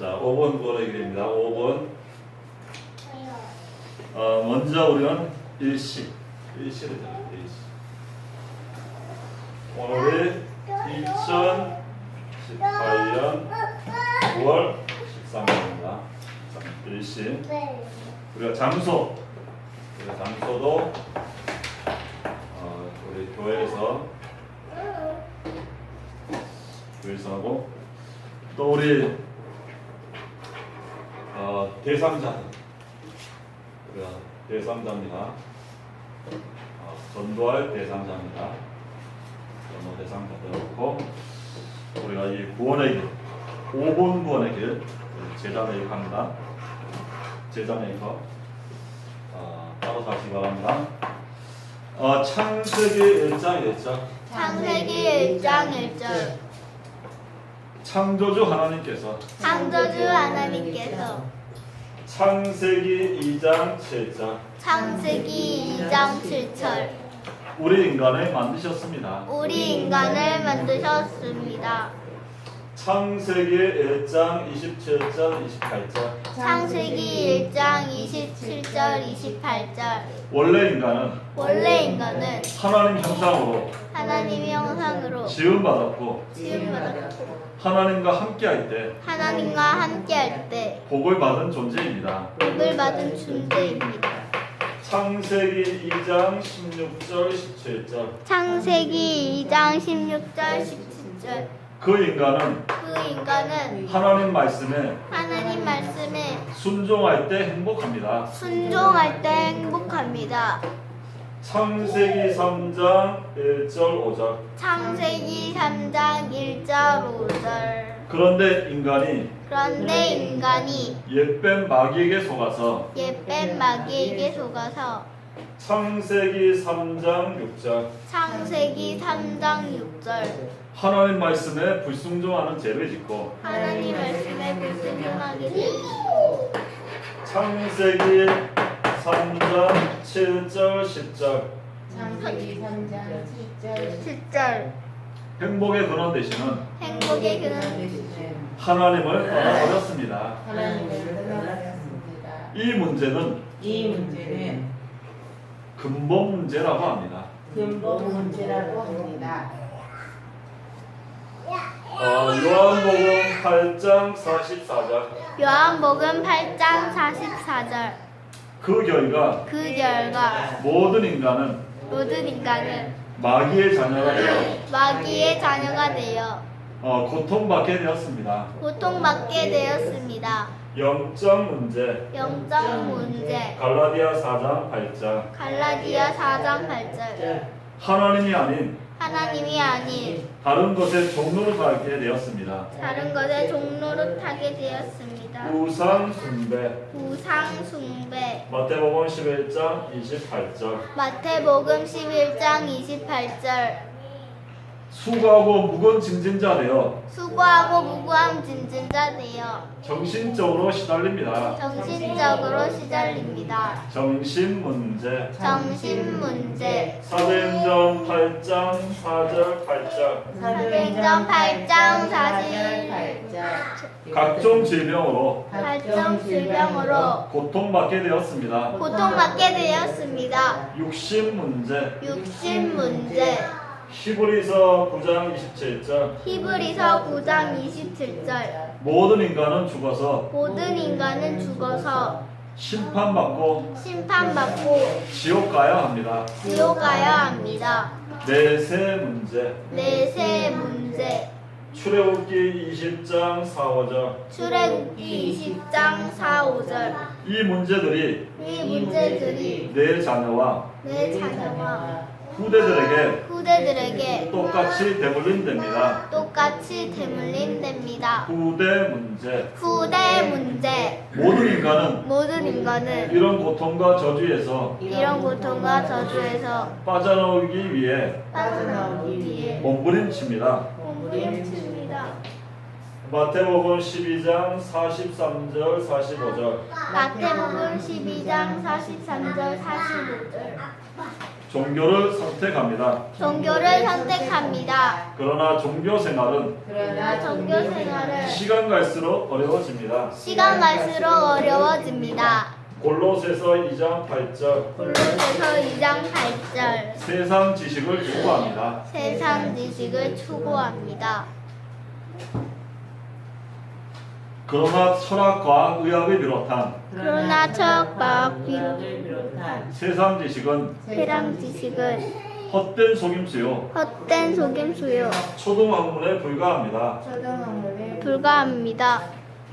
자, 5번 구원의 길입니다. 5번. 어, 먼저 우리는 일시. 일시를 잡니다. 일시. 오늘이 2018년 9월 13일입니다. 일시. 우리가 장소. 우리가 장소도 어, 우리 교회에서 교회에서 하고 또 우리 어, 대상자들 우리가 대상자입니다. 어, 전도할 대상자입니다. 전도 대상자들 그렇고 우리가 이 구원의 길 5번 구원의 길 제자 메이커입니다. 제자 메이커 어, 따로 가시기 바랍니다. 어, 창세기 1장 1장 창세기 1장 1절 창조주 하나님께서 창조주 하나님께서 창세기 2장 7절 창세기 2장 7절 우리 인간을 만드셨습니다. 우리 인간을 만드셨습니다. 창세기 1장 27절 28절 창세기 1장 27절 28절 원래 인간은 원래 인간은 하나님 형상으로 하나님의 형상으로 지음받았고 지음받았고 하나님과 함께할 때 하나님과 함께할 때 복을 받은 존재입니다. 복을 받은 존재입니다. 창세기 2장 16절 17절 창세기 2장 16절 17절 그 인간은 그 인간은 하나님 말씀에 하나님 말씀에 순종할 때 행복합니다. 순종할 때 행복합니다. 창세기 3장 1절 5절. 창세기 3장 1절 5절. 그런데 인간이 그런데 인간이 옛뱀 마귀에게 속아서 옛뱀 마귀에게 속아서 창세기 3장 6절. 창세기 3장 6절. 하나님 말씀에 불순종하는 죄를 짓고 하나님 말씀에 불순종하게 되고 창세기 3장 7절 10절 창세기 3장 7절 7절 행복의 근원 되시는 행복의 근원 하나님을 떠나버렸습니다. 하나님을 떠나셨습니다. 이 문제는 이 문제는 근본 문제라고 합니다. 근본 문제라고 합니다. 어, 요한복음 8장 44절 요한복음 8장 44절 그 결과 그 결과 모든 인간은 모든 인간은 마귀의 자녀가 되어 마귀의 자녀가 되어 어, 고통받게 되었습니다. 고통받게 되었습니다. 영적 문제 영적 문제 갈라디아 4장 8절 갈라디아 4장 8절 하나님이 아닌 하나님이 아닌 다른 것에 종로를 가게 되었습니다. 다른 것의 종로로 타게 되었습니다. 우상 숭배. 우상 숭배. 마태복음 11장 28절. 마태복음 11장 28절 수고하고 무거운 짐진자 되어 수고하고 무고한 짐진자 되어 정신적으로 시달립니다. 정신적으로 시달립니다. 정신 문제. 정신 문제. 사도행전 8장 4절 8절 사도행전 8장 40 8절. 각종 질병으로. 발정 질병으로 고통받게 되었습니다. 고통받게 되었습니다. 육신 문제. 육신 문제 히브리서 9장 27절. 히브리서 9장 27절. 모든 인간은 죽어서 모든 인간은 죽어서 심판받고 심판받고 지옥 가야 합니다. 지옥 가야 합니다. 내세 문제. 내세 문제. 출애굽기 20장 4, 5절. 출애굽기 20장 4, 5절. 이 문제들이 이 문제들이 내 자녀와 내 자녀와 후대들에게 후대들에게 똑같이 대물림됩니다. 똑같이 대물림됩니다. 후대 문제 후대 문제 모든 인간은 모든 인간은 이런 고통과 저주에서 이런 고통과 저주에서 빠져나오기 위해 빠져나오기 위해 몸부림칩니다. 몸부림칩니다. 마태복음 12장 43절 45절 마태복음 12장 43절 45절 종교를 선택합니다. 종교를 선택합니다. 그러나 종교 생활은 그러나 종교 생활은 시간 갈수록 어려워집니다. 시간 갈수록 어려워집니다. 골로새서 2장 8절 골로새서 2장 8절 세상 지식을 추구합니다. 세상 지식을 추구합니다. 그러나 철학과 의학을 비롯한 그러나 철학과 비롯을 비롯한 세상 지식은 세상 지식은 헛된 속임수요 헛된 속임수요 초등학문에 불과합니다. 초등학문에 불과합니다.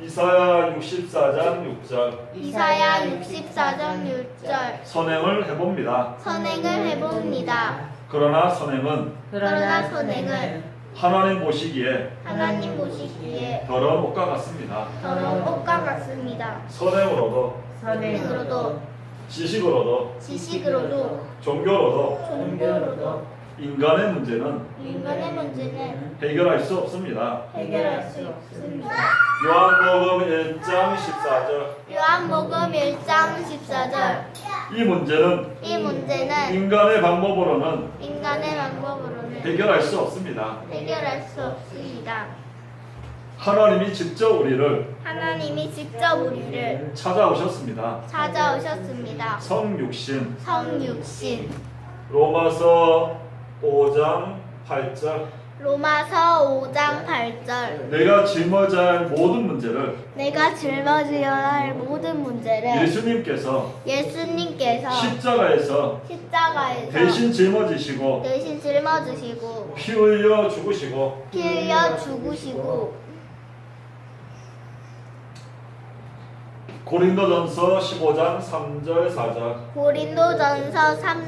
이사야 64장 6절 이사야 64장 6절 선행을 해봅니다. 선행을 해봅니다. 그러나 선행은 그러나 선행은 하나님 보시기에 하나님 보시기에 더러운 옷과 같습니다. 더러운 옷과 같습니다. 선행으로도 선행으로도 지식으로도 지식으로도 종교로도 종교로도 인간의 문제는 인간의 문제는 해결할 수 없습니다. 해결할 수 없습니다. 요한복음 1장 14절 요한복음 1장 14절 이 문제는 이 문제는 인간의 방법으로는 인간의 방법으로는 해결할 수 없습니다. 해결할 수 없습니다. 하나님이 직접 우리를 하나님이 직접 우리를 찾아오셨습니다. 찾아오셨습니다. 성육신 성육신 로마서 5장 8절 로마서 5장 8절. 내가 짊어져야 할 모든 문제를 내가 짊어져야 할 모든 문제를 예수님께서 예수님께서 십자가에서 십자가에서 대신 짊어지시고 대신 짊어지시고 피 흘려 죽으시고 피 흘려 죽으시고 고린도전서 15장 3절 4절 고린도전서 3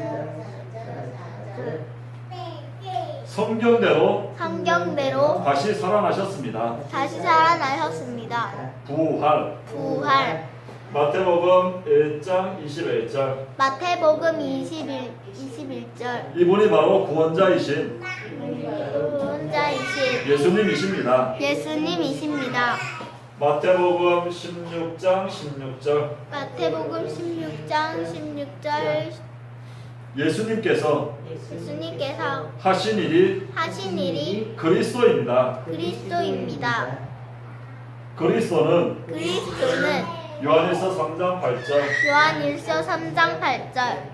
성경대로 성경대로 다시 살아나셨습니다. 다시 살아나셨습니다. 부활 부활 마태복음 1장 21절 마태복음 21 21절 이분이 바로 구원자이신 구원자이신 예수님이십니다. 예수님이십니다. 마태복음 16장 16절 마태복음 16장 16절 예수님께서 예수님께서 하신 일이 하신 일이 그리스도입니다. 그리스도입니다. 그리스도는 그리스도는 요한일서 3장 8절 요한일서 3장 8절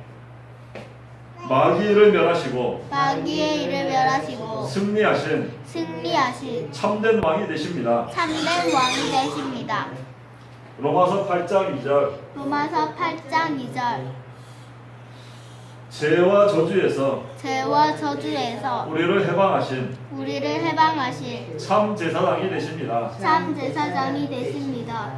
마귀를 멸하시고 마귀의 일을 멸하시고 승리하신 승리하신 참된 왕이 되십니다. 참된 왕이 되십니다. 로마서 8장 2절 로마서 8장 2절 죄와 저주에서 죄와 저주에서 우리를 해방하신 우리를 해방하신 참 제사장이 되십니다. 참 제사장이 되십니다.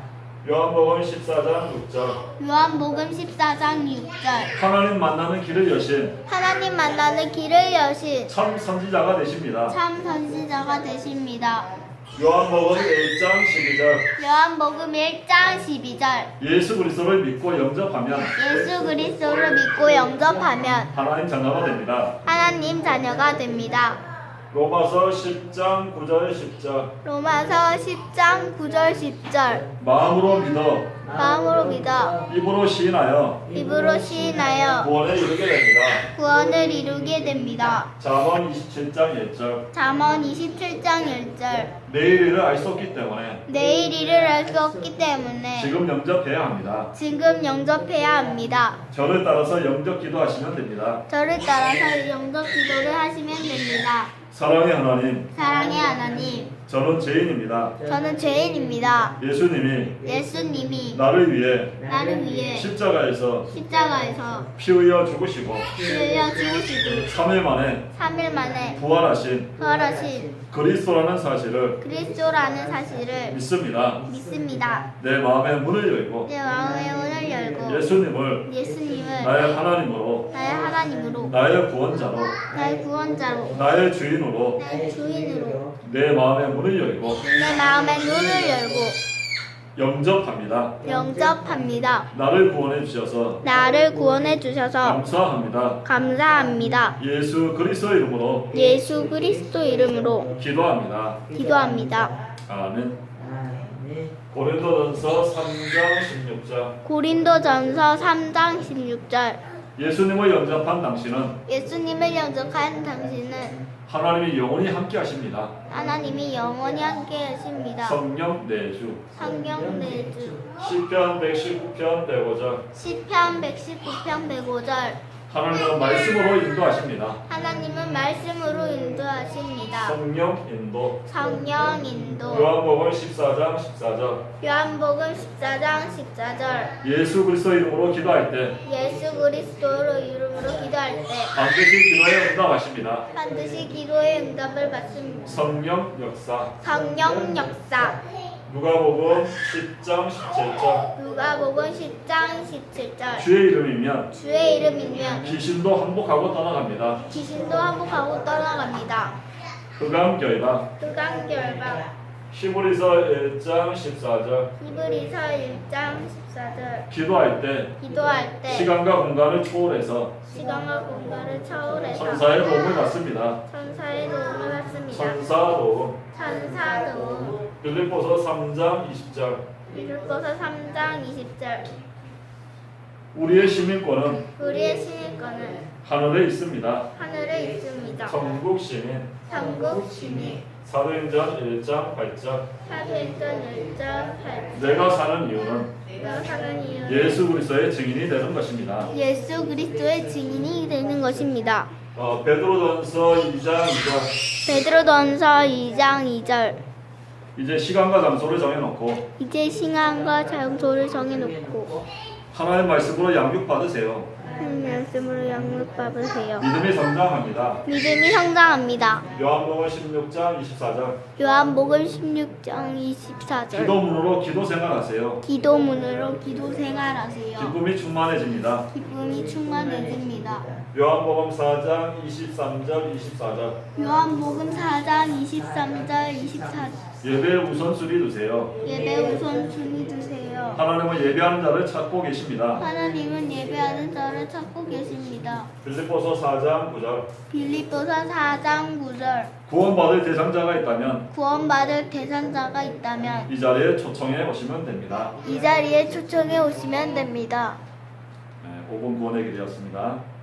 요한복음 14장 6절 요한복음 14장 6절 하나님 만나는 길을 여신 하나님 만나는 길을 여신 참 선지자가 되십니다. 참 선지자가 되십니다. 요한복음 1장 12절 요한복음 1장 12절 예수 그리스도를 믿고 영접하면 예수 그리스도를 믿고 영접하면 하나님 자녀가 됩니다. 하나님 자녀가 됩니다. 로마서 10장 9절 10절 로마서 10장 9절 10절 마음으로 믿어 마음으로 믿어 입으로 시인하여 입으로 시인하여 구원에 이르게 됩니다. 구원을 이루게 됩니다. 잠언 27장 1절 잠언 27장 1절 내일 일을 알 수 없기 때문에 내일 일을 알 수 없기 때문에 지금 영접해야 합니다. 지금 영접해야 합니다. 저를 따라서 영접 기도하시면 됩니다. 저를 따라서 영접 기도를 하시면 됩니다. 사랑의 하나님, 사랑의 하나님, 저는 죄인입니다. 저는 죄인입니다. 예수님이 예수님이 나를 위해 나를 위해 십자가에서 십자가에서 피 흘려 죽으시고 피 흘려 죽으시고 3일 만에 3일 만에 부활하신 부활하신 그리스도라는 사실을 그리스도라는 사실을 믿습니다. 믿습니다. 내 마음의 문을 열고 내 마음의 열고 예수님을 예수님을 나의 하나님으로 나의 하나님으로 나의 구원자로 나의 구원자로 나의 주인으로 나의 주인으로 내 마음의 문을 열고 내 마음의 눈을 열고 영접합니다. 영접합니다. 나를 구원해 주셔서 나를 구원해 주셔서 감사합니다. 감사합니다. 예수 그리스도 이름으로 예수 그리스도 이름으로 기도합니다. 기도합니다. 아멘. 고린도전서 3장 16절 고린도전서 3장 16절 예수님을 영접한 당신은 예수님을 영접한 당신은 하나님이 영원히 함께 하십니다. 하나님이 영원히 함께 하십니다. 성령 내주. 성경 내주 시편 119편 105절. 시편 119편 105절 하나님은 말씀으로 인도하십니다. 하나님은 말씀으로 인도하십니다. 성령 인도. 성령 인도 요한복음 14장 14절. 요한복음 14장 14절 예수 그리스도 이름으로 기도할 때 예수 그리스도로 이름으로 기도할 때 반드시 기도에 응답하십니다. 반드시 기도의 응답을 받습니다. 성령 역사. 성령 역사 누가복음 10장 17절. 누가복음 10장 17절 주의 이름이면 주의 이름이면 귀신도 항복하고 떠나갑니다. 귀신도 항복하고 떠나갑니다. 흑암 결박. 흑암 결박 히브리서 1장 14절. 히브리서 1장 14절 기도할 때 기도할 때 시간과 공간을 초월해서 시간과 공간을 초월해서 천사의 도움을 받습니다. 천사의 도움을 받습니다. 천사 도움. 천사 도움 빌립보서 3장 20절. 빌립보서 3장 20절 우리의 시민권은 우리의 신일권은 하늘에 있습니다. 하늘에 있습니다. 천국 시민. 천국 시민 사도행전 1장 8절. 사도행전 1장 8절 내가 사는 이유는 내가 사는 이유는 예수 그리스도의 증인이 되는 것입니다. 예수 그리스도의 증인이 되는 것입니다. 어, 베드로전서 2장 2절. 베드로전서 2장 2절 이제 시간과 장소를 정해놓고 이제 시간과 장소를 정해놓고 하나님의 말씀으로 양육 받으세요. 하나님 말씀으로 양육 받으세요. 믿음이 성장합니다. 믿음이 성장합니다. 요한복음 16장 24절. 요한복음 16장 24절 기도문으로 기도 생활하세요. 기도문으로 기도 생활하세요. 기쁨이 충만해집니다. 기쁨이 충만해집니다. 요한복음 4장 23절 24절. 요한복음 4장 23절 24절 예배에 우선순위 두세요. 예배 우선순위 두세요. 하나님은 예배하는 자를 찾고 계십니다. 하나님은 예배하는 자를 찾고 계십니다. 빌립보서 4장 9절. 빌립보서 4장 9절 구원받을 대상자가 있다면 구원받을 대상자가 있다면 이 자리에 초청해 오시면 됩니다. 이 자리에 초청해 오시면 됩니다. 네, 5분 구원의 길이었습니다.